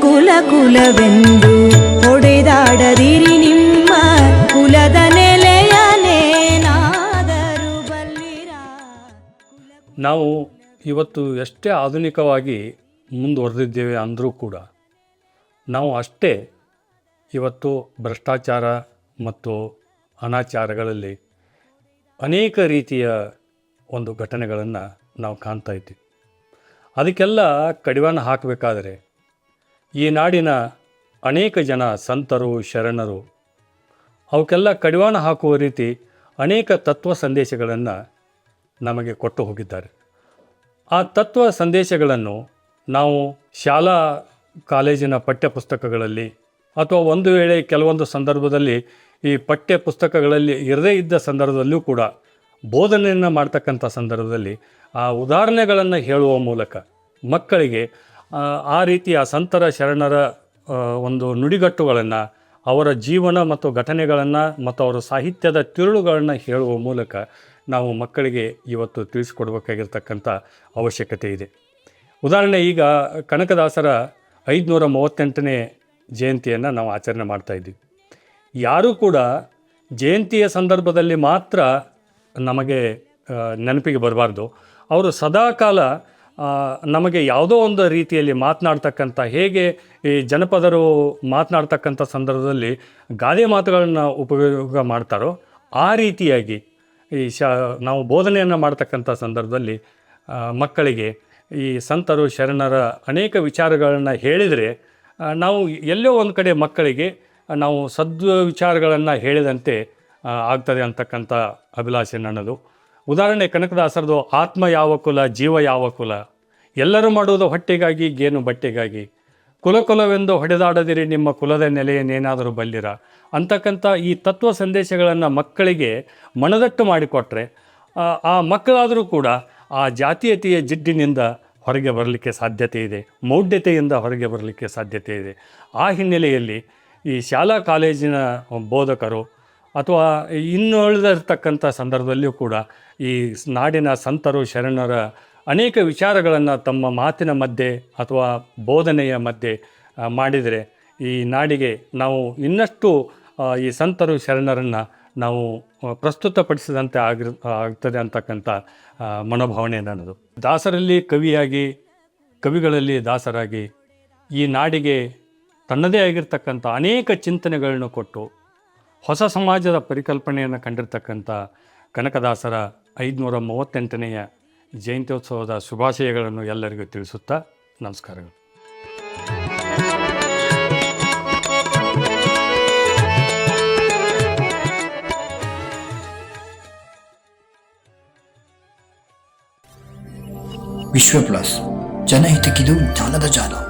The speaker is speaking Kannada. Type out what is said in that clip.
ಕುಲವೆಂದು ಹೊಡೆದಾಡದಿರಿ ನಿಮ್ಮ ಕುಲದ ನೆಲೆಯನೇನಾದರೂ ಬಲ್ಲಿರ? ನಾವು ಇವತ್ತು ಎಷ್ಟೇ ಆಧುನಿಕವಾಗಿ ಮುಂದುವರೆದಿದ್ದೇವೆ ಅಂದರೂ ಕೂಡ ನಾವು ಅಷ್ಟೇ ಇವತ್ತು ಭ್ರಷ್ಟಾಚಾರ ಮತ್ತು ಅನಾಚಾರಗಳಲ್ಲಿ ಅನೇಕ ರೀತಿಯ ಒಂದು ಘಟನೆಗಳನ್ನು ನಾವು ಕಾಣ್ತಾ ಇದ್ದೀವಿ. ಅದಕ್ಕೆಲ್ಲ ಕಡಿವಾಣ ಹಾಕಬೇಕಾದರೆ ಈ ನಾಡಿನ ಅನೇಕ ಜನ ಸಂತರು, ಶರಣರು. ಅವಕ್ಕೆಲ್ಲ ಕಡಿವಾಣ ಹಾಕುವ ರೀತಿ ಅನೇಕ ತತ್ವ ಸಂದೇಶಗಳನ್ನು ನಮಗೆ ಕೊಟ್ಟು ಹೋಗಿದ್ದಾರೆ. ಆ ತತ್ವ ಸಂದೇಶಗಳನ್ನು ನಾವು ಶಾಲಾ, ಕಾಲೇಜಿನ ಪಠ್ಯಪುಸ್ತಕಗಳಲ್ಲಿ ಅಥವಾ ಒಂದು ವೇಳೆ ಕೆಲವೊಂದು ಸಂದರ್ಭದಲ್ಲಿ ಈ ಪಠ್ಯ ಪುಸ್ತಕಗಳಲ್ಲಿ ಇರದೇ ಇದ್ದ ಸಂದರ್ಭದಲ್ಲೂ ಕೂಡ ಬೋಧನೆಯನ್ನು ಮಾಡ್ತಕ್ಕಂಥ ಸಂದರ್ಭದಲ್ಲಿ ಆ ಉದಾಹರಣೆಗಳನ್ನು ಹೇಳುವ ಮೂಲಕ ಮಕ್ಕಳಿಗೆ ಆ, ಆ ರೀತಿಯ ಸಂತರ ಶರಣರ ಒಂದು ನುಡಿಗಟ್ಟುಗಳನ್ನು ಅವರ ಜೀವನ ಮತ್ತು ಘಟನೆಗಳನ್ನು ಮತ್ತು ಅವರ ಸಾಹಿತ್ಯದ ತಿರುಳುಗಳನ್ನು ಹೇಳುವ ಮೂಲಕ ನಾವು ಮಕ್ಕಳಿಗೆ ಇವತ್ತು ತಿಳಿಸಿಕೊಡ್ಬೇಕಾಗಿರ್ತಕ್ಕಂಥ ಅವಶ್ಯಕತೆ ಇದೆ. ಉದಾಹರಣೆ ಈಗ ಕನಕದಾಸರ ಐದುನೂರ ಮೂವತ್ತೆಂಟನೇ ಜಯಂತಿಯನ್ನು ನಾವು ಆಚರಣೆ ಮಾಡ್ತಾಯಿದ್ದೀವಿ ಯಾರೂ ಕೂಡ ಜಯಂತಿಯ ಸಂದರ್ಭದಲ್ಲಿ ಮಾತ್ರ ನಮಗೆ ನೆನಪಿಗೆ ಬರಬಾರ್ದು. ಅವರು ಸದಾಕಾಲ ಆ, ನಮಗೆ ಯಾವುದೋ ಒಂದು ರೀತಿಯಲ್ಲಿ ಮಾತನಾಡ್ತಕ್ಕಂಥ ಹೇಗೆ ಈ ಜನಪದರು ಮಾತನಾಡ್ತಕ್ಕಂಥ ಸಂದರ್ಭದಲ್ಲಿ ಗಾದೆ ಮಾತುಗಳನ್ನು ಉಪಯೋಗ ಮಾಡ್ತಾರೋ ಆ ರೀತಿಯಾಗಿ ಈ ಶ, ನಾವು ಬೋಧನೆಯನ್ನು ಮಾಡ್ತಕ್ಕಂಥ ಸಂದರ್ಭದಲ್ಲಿ ಮಕ್ಕಳಿಗೆ ಈ ಸಂತರು, ಶರಣರ ಅನೇಕ ವಿಚಾರಗಳನ್ನು ಹೇಳಿದರೆ ನಾವು ಎಲ್ಲೋ ಒಂದು ಕಡೆ ಮಕ್ಕಳಿಗೆ ನಾವು ಸದ್ವಿಚಾರಗಳನ್ನು ಹೇಳಿದಂತೆ ಆಗ್ತದೆ ಅಂತಕ್ಕಂಥ ಅಭಿಲಾಷೆ ನನ್ನದು. ಉದಾಹರಣೆ ಕನಕದಾಸರದು ಆತ್ಮ ಯಾವ ಕುಲ ಜೀವ ಯಾವ ಕುಲ ಎಲ್ಲರೂ ಮಾಡುವುದು ಹೊಟ್ಟೆಗಾಗಿ, ಗೇನು ಬಟ್ಟೆಗಾಗಿ. ಕುಲ ಕುಲವೆಂದು ಹೊಡೆದಾಡದಿರಿ ನಿಮ್ಮ ಕುಲದ ನೆಲೆಯನ್ನೇನಾದರೂ ಬಲ್ಲಿರ. ಅಂತಕ್ಕಂಥ ಈ ತತ್ವ ಸಂದೇಶಗಳನ್ನು ಮಕ್ಕಳಿಗೆ ಮನದಟ್ಟು ಮಾಡಿಕೊಟ್ರೆ ಆ ಮಕ್ಕಳಾದರೂ ಕೂಡ ಆ ಜಾತೀಯತೆಯ ಜಿಡ್ಡಿನಿಂದ ಹೊರಗೆ ಬರಲಿಕ್ಕೆ ಸಾಧ್ಯತೆ ಇದೆ, ಮೌಢ್ಯತೆಯಿಂದ ಹೊರಗೆ ಬರಲಿಕ್ಕೆ ಸಾಧ್ಯತೆ ಇದೆ. ಆ ಹಿನ್ನೆಲೆಯಲ್ಲಿ ಈ ಶಾಲಾ ಕಾಲೇಜಿನ ಬೋಧಕರು ಅಥವಾ ಇನ್ನುಳಿದಿರ್ತಕ್ಕಂಥ ಸಂದರ್ಭದಲ್ಲಿಯೂ ಕೂಡ ಈ ನಾಡಿನ ಸಂತರು, ಶರಣರ ಅನೇಕ ವಿಚಾರಗಳನ್ನು ತಮ್ಮ ಮಾತಿನ ಮಧ್ಯೆ ಅಥವಾ ಬೋಧನೆಯ ಮಧ್ಯೆ ಮಾಡಿದರೆ ಈ ನಾಡಿಗೆ ನಾವು ಇನ್ನಷ್ಟು ಈ ಸಂತರು, ಶರಣರನ್ನು ನಾವು ಪ್ರಸ್ತುತಪಡಿಸಿದಂತೆ ಆಗಿರ್ ಆಗ್ತದೆ ಅಂತಕ್ಕಂಥ ಮನೋಭಾವನೆ ನನ್ನದು. ದಾಸರಲ್ಲಿ ಕವಿಯಾಗಿ, ಕವಿಗಳಲ್ಲಿ ದಾಸರಾಗಿ ಈ ನಾಡಿಗೆ ತನ್ನದೇ ಆಗಿರ್ತಕ್ಕಂಥ ಅನೇಕ ಚಿಂತನೆಗಳನ್ನು ಕೊಟ್ಟು ಹೊಸ ಸಮಾಜದ ಪರಿಕಲ್ಪನೆಯನ್ನು ಕಂಡಿರ್ತಕ್ಕಂಥ ಕನಕದಾಸರ ಐದುನೂರ ಮೂವತ್ತೆಂಟನೆಯ ಜಯಂತ್ಯೋತ್ಸವದ ಶುಭಾಶಯಗಳನ್ನು ಎಲ್ಲರಿಗೂ ತಿಳಿಸುತ್ತಾ ನಮಸ್ಕಾರಗಳು. ವಿಶ್ವ ಪ್ಲಸ್ ಜನಹಿತಕ್ಕಿದು ಜ್ಞಾನದ ಜಾಲ.